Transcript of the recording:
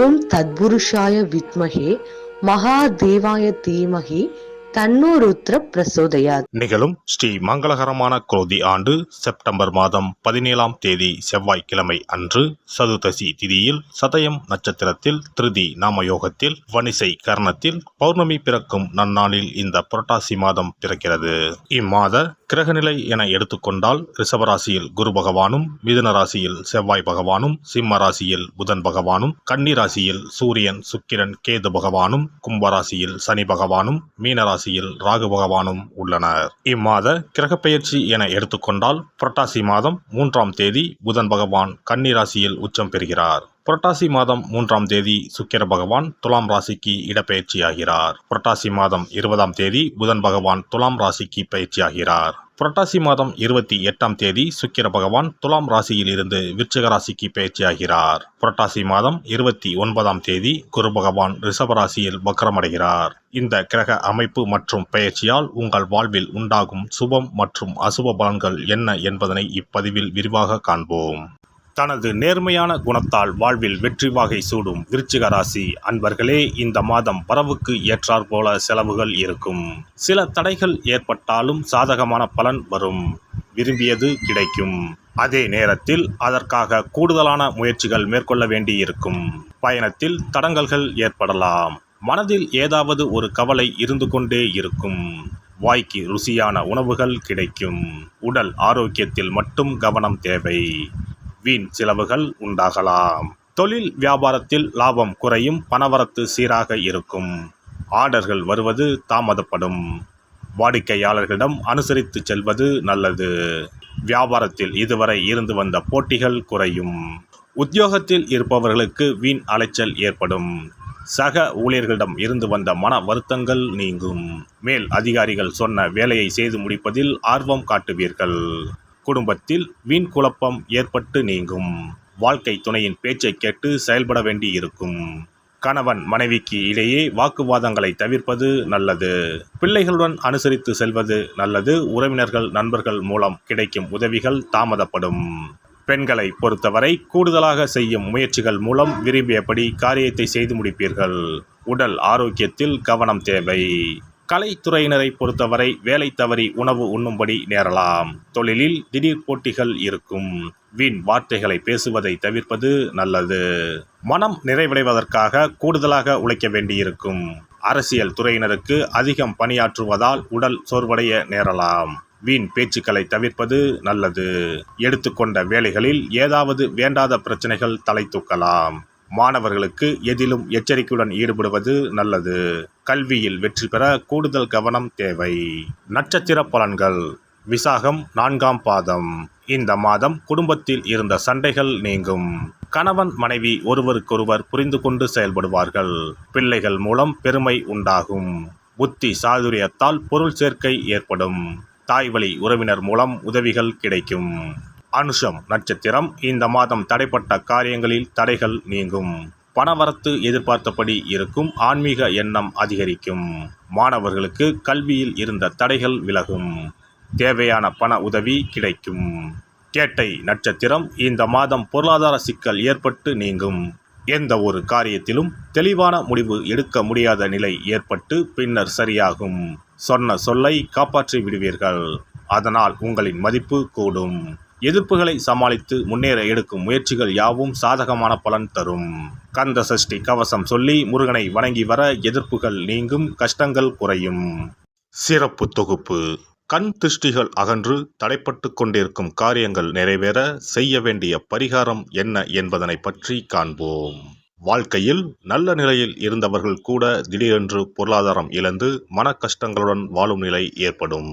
ஓம் தத்புருஷாய வித்மகே மகாதேவாய தீமகி தன்னூருத்திர ருத்ர நிகழும் ஸ்ரீ மங்களகரமான குரோதி ஆண்டு செப்டம்பர் மாதம் பதினேழாம் தேதி செவ்வாய்க்கிழமை அன்று சதுர்தசி திதியில் சதயம் நட்சத்திரத்தில் திருதி நாமயோகத்தில் வனிசை கர்ணத்தில் பௌர்ணமி பிறக்கும் நன்னாளில் இந்த புரட்டாசி மாதம் பிறக்கிறது. இம்மாத கிரகநிலை என எடுத்துக்கொண்டால் ரிஷபராசியில் குரு பகவானும் மிதுன ராசியில் செவ்வாய் பகவானும் சிம்ம ராசியில் புதன் பகவானும் கன்னி ராசியில் சூரியன் சுக்கிரன் கேது பகவானும் கும்பராசியில் சனி பகவானும் மீன ராசியில் ராகு பகவானும் உள்ளனர். இம்மாத கிரகப்பெயர்ச்சி என எடுத்துக்கொண்டால் புரட்டாசி மாதம் மூன்றாம் தேதி புதன் பகவான் கன்னி ராசியில் உச்சம் பெறுகிறார். புரட்டாசி மாதம் மூன்றாம் தேதி சுக்கிர பகவான் துலாம் ராசிக்கு இடப்பெயர்ச்சியாகிறார். புரட்டாசி மாதம் இருபதாம் தேதி புதன் பகவான் துலாம் ராசிக்கு பயிற்சியாகிறார். புரட்டாசி மாதம் இருபத்தி எட்டாம் தேதி சுக்கிர பகவான் துலாம் ராசியில் இருந்து விருச்சிக ராசிக்கு பயிற்சியாகிறார் புரட்டாசி மாதம் இருபத்தி ஒன்பதாம் தேதி குரு பகவான் ரிஷப ராசியில் வக்கரமடைகிறார். இந்த கிரக அமைப்பு மற்றும் பெயர்ச்சியால் உங்கள் வாழ்வில் உண்டாகும் சுபம் மற்றும் அசுப பலன்கள் என்ன என்பதனை இப்பதிவில் விரிவாக காண்போம். தனது நேர்மையான குணத்தால் வாழ்வில் வெற்றி வாகை சூடும் விருச்சிக ராசி அன்பர்களே இந்த மாதம் வரவுக்கு ஏற்றாற் போல செலவுகள் இருக்கும். சில தடைகள் ஏற்பட்டாலும் சாதகமான பலன் வரும். விரும்பியது கிடைக்கும். அதே நேரத்தில் அதற்காக கூடுதலான முயற்சிகள் மேற்கொள்ள வேண்டியிருக்கும். பயணத்தில் தடங்கல்கள் ஏற்படலாம். மனதில் ஏதாவது ஒரு கவலை இருந்து கொண்டே இருக்கும். வாய்க்கு ருசியான உணவுகள் கிடைக்கும். உடல் ஆரோக்கியத்தில் மட்டும் கவனம் தேவை. வீண் செலவுகள் உண்டாகலாம். தொழில் வியாபாரத்தில் லாபம் குறையும் பணவரத்து சீராக இருக்கும். ஆர்டர்கள் வருவது தாமதப்படும். வாடிக்கையாளர்களிடம் அனுசரித்து செல்வது நல்லது. வியாபாரத்தில் இதுவரை இருந்து வந்த போட்டிகள் குறையும். உத்தியோகத்தில் இருப்பவர்களுக்கு வீண் அலைச்சல் ஏற்படும். சக ஊழியர்களிடம் இருந்து வந்த மன வருத்தங்கள் நீங்கும். மேல் அதிகாரிகள் சொன்ன வேலையை செய்து முடிப்பதில் ஆர்வம் காட்டுவீர்கள். குடும்பத்தில் வீண் குழப்பம் ஏற்பட்டு நீங்கும். வாழ்க்கை துணையின் பேச்சை கேட்டு செயல்பட வேண்டியிருக்கும். கணவன் மனைவிக்கு இடையே வாக்குவாதங்களை தவிர்ப்பது நல்லது. பிள்ளைகளுடன் அனுசரித்து செல்வது நல்லது. உறவினர்கள் நண்பர்கள் மூலம் கிடைக்கும் உதவிகள் தாமதப்படும். பெண்களை பொறுத்தவரை கூடுதலாக செய்யும் முயற்சிகள் மூலம் விரும்பியபடி காரியத்தை செய்து முடிப்பீர்கள். உடல் ஆரோக்கியத்தில் கவனம் தேவை. கலைத்துறையினரை பொறுத்தவரை வேலை தவறி உணவு உண்ணும்படி நேரலாம். தொழிலில் திடீர் போட்டிகள் இருக்கும். வீண் வார்த்தைகளை பேசுவதை தவிர்ப்பது நல்லது. மனம் நிறைவடைவதற்காக கூடுதலாக உழைக்க வேண்டியிருக்கும். அரசியல் துறையினருக்கு அதிகம் பணியாற்றுவதால் உடல் சோர்வடைய நேரலாம். வீண் பேச்சுக்களை தவிர்ப்பது நல்லது. எடுத்துக்கொண்ட வேலைகளில் ஏதாவது வேண்டாத பிரச்சனைகள் தலை தூக்கலாம். மாணவர்களுக்கு எதிலும் எச்சரிக்கையுடன் ஈடுபடுவது நல்லது. கல்வியில் வெற்றி பெற கூடுதல் கவனம் தேவை. நட்சத்திர பலன்கள். விசாகம் நான்காம் பாதம். இந்த மாதம் குடும்பத்தில் இருந்த சண்டைகள் நீங்கும். கணவன் மனைவி ஒருவருக்கொருவர் புரிந்து கொண்டு செயல்படுவார்கள். பிள்ளைகள் மூலம் பெருமை உண்டாகும். புத்தி சாதுரியத்தால் பொருள் சேர்க்கை ஏற்படும். தாய்வழி உறவினர் மூலம் உதவிகள் கிடைக்கும். அனுஷம் நட்சத்திரம். இந்த மாதம் தடைப்பட்ட காரியங்களில் தடைகள் நீங்கும். பணவரத்து எதிர்பார்த்தபடி இருக்கும். ஆன்மீக எண்ணம் அதிகரிக்கும். மாணவர்களுக்கு கல்வியில் இருந்த தடைகள் விலகும். தேவையான பண உதவி கிடைக்கும். கேட்டை நட்சத்திரம் இந்த மாதம் பொருளாதார சிக்கல் ஏற்பட்டு நீங்கும். எந்த ஒரு காரியத்திலும் தெளிவான முடிவு எடுக்க முடியாத நிலை ஏற்பட்டு பின்னர் சரியாகும். சொன்ன சொல்லை காப்பாற்றி விடுவீர்கள். அதனால் உங்களின் மதிப்பு கூடும். எதிர்ப்புகளை சமாளித்து முன்னேற எடுக்கும் முயற்சிகள் யாவும் சாதகமான பலன் தரும். கந்த சஷ்டி கவசம் சொல்லி முருகனை வணங்கி வர எதிர்ப்புகள் நீங்கும் கஷ்டங்கள் குறையும். சிறப்பு தொகுப்பு. கண் திருஷ்டிகள் அகன்று தடைப்பட்டு கொண்டிருக்கும் காரியங்கள் நிறைவேற செய்ய வேண்டிய பரிகாரம் என்ன என்பதனை பற்றி காண்போம். வாழ்க்கையில் நல்ல நிலையில் இருந்தவர்கள் கூட திடீரென்று பொருளாதாரம் இழந்து மன கஷ்டங்களுடன் வாழும் நிலை ஏற்படும்.